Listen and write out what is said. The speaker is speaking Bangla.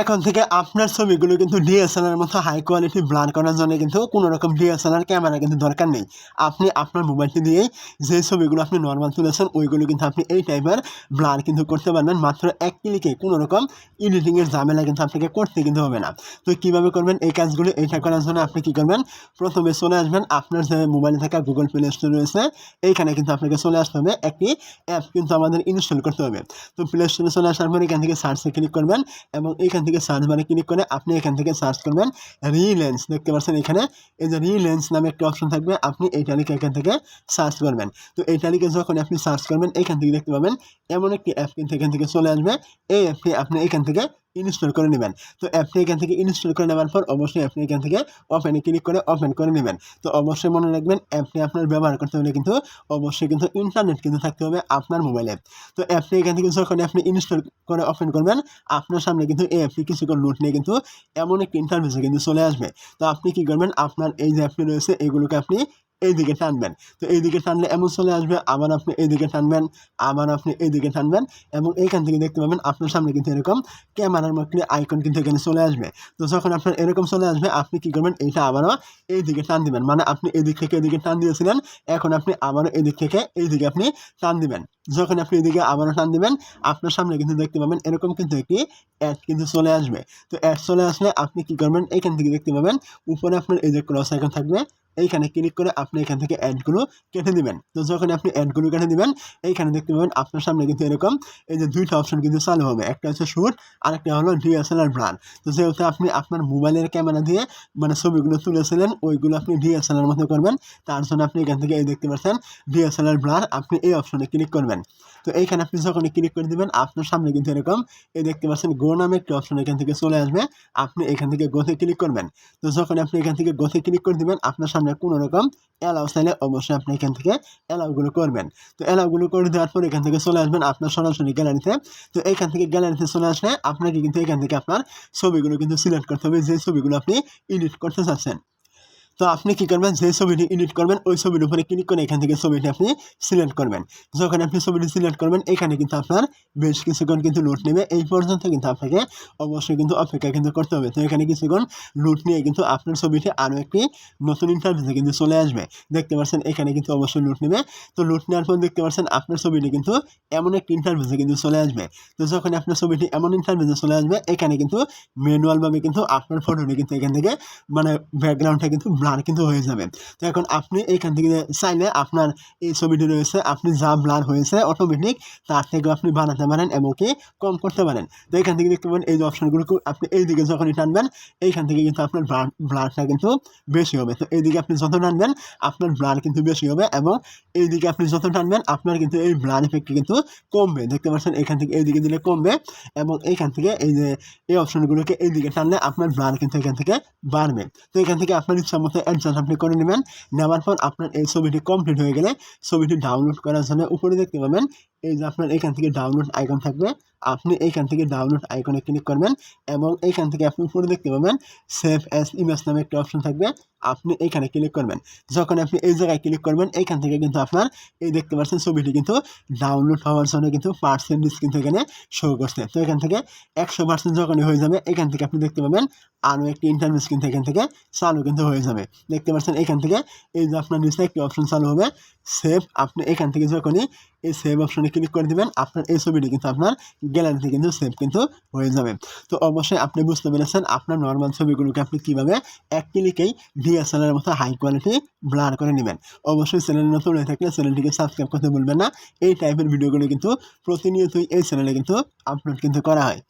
এখন থেকে আপনার ছবিগুলো কিন্তু ডিএসএলআর মতো হাই কোয়ালিটি ব্লার করার জন্য কিন্তু কোনো রকম ডিএসএলআর ক্যামেরা কিন্তু দরকার নেই। আপনি আপনার মোবাইলটি দিয়েই যে ছবিগুলো আপনি নর্মাল তুলেছেন, ওইগুলো কিন্তু আপনি এই টাইপের ব্লার কিন্তু করতে পারবেন। মাত্র এক ক্লিকে কোনো রকম এডিটিংয়ের ঝামেলা কিন্তু আপনাকে করতে কিন্তু হবে না। তো কীভাবে করবেন? এই কাজগুলো, এইটা করার জন্য আপনি কী করবেন? প্রথমে চলে আসবেন আপনার যে মোবাইলে থাকা গুগল প্লে স্টোর রয়েছে, এইখানে কিন্তু আপনাকে চলে আসতে হবে। একটি অ্যাপ কিন্তু আমাদের ইনস্টল করতে হবে। তো প্লে স্টোরে চলে আসার পর এখান থেকে সার্চে ক্লিক করবেন এবং এখান থেকে সার্চ বারে ক্লিক করে আপনি এখান থেকে সার্চ করবেন রিলেন্স দেখতে পাচ্ছেন এখানে এই যে রিলেন্স নামে একটা অপশন থাকবে, আপনি এই তালিকা এখান থেকে সার্চ করবেন। তো এই তালিকা যখন আপনি সার্চ করবেন, এখান থেকে দেখতে পাবেন এমন একটি অ্যাপ কিন্তু এখান থেকে চলে আসবে। এই অ্যাপটি আপনি এখান থেকে ইনস্টল করে নেবেন। তো অ্যাপটি এখান থেকে ইনস্টল করে নেওয়ার পর অবশ্যই আপনি এখান থেকে ওপেনে ক্লিক করে ওপেন করে নেবেন। তো অবশ্যই মনে রাখবেন অ্যাপটি আপনার ব্যবহার করতে হলে কিন্তু অবশ্যই কিন্তু ইন্টারনেট কিন্তু থাকতে হবে আপনার মোবাইলে তো অ্যাপটি এখান থেকে যখন আপনি ইনস্টল করে ওপেন করবেন, আপনার সামনে কিন্তু এই অ্যাপটি কিছুক্ষণ নোট নিয়ে কিন্তু এমন একটি ইন্টারভিউসে কিন্তু চলে আসবে। তো আপনি কী করবেন? আপনার এই যে অ্যাপটি রয়েছে, এগুলোকে আপনি এইদিকে টানবেন। তো এইদিকে টানলে এমন চলে আসবে, আবার আপনি এইদিকে টানবেন, আবার আপনি এইদিকে টানবেন এবং এইখান থেকে দেখতে পাবেন আপনার সামনে কিন্তু এরকম ক্যামেরার মধ্যে আইকন কিন্তু এখানে চলে আসবে। তো যখন আপনার এরকম চলে আসবে, আপনি কী করবেন? এইটা আবারও এই দিকে টান দিবেন। মানে আপনি এদিক থেকে এদিকে টান দিয়েছিলেন, এখন আপনি আবারও এদিক থেকে এই দিকে আপনি টান দিবেন। যখন আপনি এদিকে আবারও টান দিবেন, আপনার সামনে কিন্তু দেখতে পাবেন এরকম কিন্তু একটি অ্যাড কিন্তু চলে আসবে। তো অ্যাড চলে আসলে আপনি কী করবেন? এইখান থেকে দেখতে পাবেন, উপরে আপনার এই যে ক্রস আইকন থাকবে এইখানে ক্লিক করে আপনি এখান থেকে অ্যাডগুলো কেটে দিবেন। তো যখন আপনি অ্যাডগুলো কেটে দিবেন, এইখানে দেখতে পাবেন আপনার সামনে কিন্তু এরকম এই যে দুইটা অপশন কিন্তু চালু হবে। একটা হচ্ছে শ্যুট আর একটা হলো ডিএসএলআর ব্রান তো যেহেতু আপনি আপনার মোবাইলের ক্যামেরা দিয়ে মানে ছবিগুলো তুলেছিলেন, ওইগুলো আপনি ডিএসএলআর মতো করবেন। তার জন্য আপনি এখান থেকে এই দেখতে পাচ্ছেন ডিএসএলআর ব্রার আপনি এই অপশনে ক্লিক করবেন। তো এইখানে আপনি যখন ক্লিক করে দিবেন, আপনার সামনে কিন্তু এরকম এই দেখতে পাচ্ছেন গো নামে একটি অপশন এখান থেকে চলে আসবে। আপনি এখান থেকে গোতে ক্লিক করবেন। তো যখন আপনি এখান থেকে গোতে ক্লিক করে দিবেন, আপনার সামনে কোনো রকম অ্যালাউ চাইলে অবশ্যই আপনি এখান থেকে অ্যালাউগুলো করবেন। তো অ্যালাউগুলো করে দেওয়ার পর এখান থেকে চলে আসবেন আপনার সরাসরি গ্যালারিতে তো। এখান থেকে গ্যালারিতে চলে আসলে আপনাকে কিন্তু এখান থেকে আপনার ছবিগুলো কিন্তু সিলেক্ট করতে হবে, যে ছবিগুলো আপনি এডিট করতে চাচ্ছেন। তো আপনি কী করবেন? যে ছবিটি এডিট করবেন, ওই ছবির উপরে ক্লিক করে এখান থেকে ছবিটি আপনি সিলেক্ট করবেন। যখন আপনি ছবিটি সিলেক্ট করবেন, এখানে কিন্তু আপনার বেশ কিছুক্ষণ কিন্তু লুট নেবে। এই পর্যন্ত কিন্তু আপনাকে অবশ্যই কিন্তু অপেক্ষা কিন্তু করতে হবে। তো এখানে কিছুক্ষণ লুট নিয়ে কিন্তু আপনার ছবিটি আরও একটি নতুন ইন্টারভিউতে কিন্তু চলে আসবে। দেখতে পাচ্ছেন, এখানে কিন্তু অবশ্যই লুট নেবে। তো লুট নেওয়ার পর দেখতে পাচ্ছেন, আপনার ছবিটি কিন্তু এমন একটি ইন্টারভিউতে কিন্তু চলে আসবে। তো যখন আপনার ছবিটি এমন ইন্টারভিউতে চলে আসবে, এখানে কিন্তু ম্যানুয়ালভাবে কিন্তু আপনার ফটোটি কিন্তু এখান থেকে মানে ব্যাকগ্রাউন্ডটা কিন্তু ব্লার কিন্তু হয়ে যাবে। তো এখন আপনি এইখান থেকে চাইলে আপনার এই ছবিটি রয়েছে, আপনি যা ব্লার হয়েছে অটোমেটিক তার থেকেও আপনি বানাতে পারেন এবং কি কম করতে পারেন। তো এখান থেকে দেখতে পাবেন এই যে অপশনগুলো আপনি এই দিকে যখনই টানবেন, এইখান থেকে কিন্তু আপনার ব্লার ব্লারটা কিন্তু বেশি হবে। তো এইদিকে আপনি যত টানবেন, আপনার ব্লার কিন্তু বেশি হবে এবং এইদিকে আপনি যত টানবেন, আপনার কিন্তু এই ব্লার ইফেক্ট কিন্তু কমবে। দেখতে পাচ্ছেন এখান থেকে এইদিকে দিলে কমবে এবং এইখান থেকে এই যে, এই অপশনগুলোকে এইদিকে টানলে আপনার ব্লার কিন্তু এখান থেকে বাড়বে। তো এখান থেকে আপনার ইচ্ছা মতো অ্যাডজাস্ট আপনি করে নেবেন। নেওয়ার পর আপনার এই ছবিটি কমপ্লিট হয়ে গেলে ছবিটি ডাউনলোড করার জন্য উপরে দেখতে পাবেন এই যে আপনার এখান থেকে ডাউনলোড আইকন থাকবে, আপনি এইখান থেকে ডাউনলোড আইকনে ক্লিক করবেন এবং এইখান থেকে আপনি উপরে দেখতে পাবেন সেভ অ্যাস ইমেজ নামে একটা অপশন থাকবে, আপনি এইখানে ক্লিক করবেন। যখন আপনি এই জায়গায় ক্লিক করবেন এইখান থেকে কিন্তু আপনার এই দেখতে পাচ্ছেন ছবিটি কিন্তু ডাউনলোড হওয়ার জন্য কিন্তু পার্সেন্টেজ কিন্তু এখানে শো করছে। তো এখান থেকে একশো পার্সেন্ট যখনই হয়ে যাবে, এখান থেকে আপনি দেখতে পাবেন আরও একটি ইন্টারনেট কিন্তু এখান থেকে চালু কিন্তু হয়ে যাবে। দেখতে পাচ্ছেন এখান থেকে এই যে আপনার নিচে একটি অপশন চালু হবে সেভ আপনি এখান থেকে যখনই এই সেভ অপশনে ক্লিক করে দেবেন, আপনার এই ছবিটি কিন্তু আপনার গ্যালারিতে কিন্তু সেভ কিন্তু হয়ে যাবে। তো অবশ্যই আপনি বুঝতে পেরেছেন, আপনার নর্মাল ছবিগুলোকে আপনি কীভাবে এক ক্লিকেই ডিএসএলআর মতো হাই কোয়ালিটি ব্লার করে নেবেন। অবশ্যই চ্যানেল নতুন হয়ে থাকলে চ্যানেলটিকে সাবস্ক্রাইব করতে বলবেন না। এই টাইপের ভিডিওগুলো কিন্তু প্রতিনিয়তই এই চ্যানেলে কিন্তু আপলোড কিন্তু করা হয়।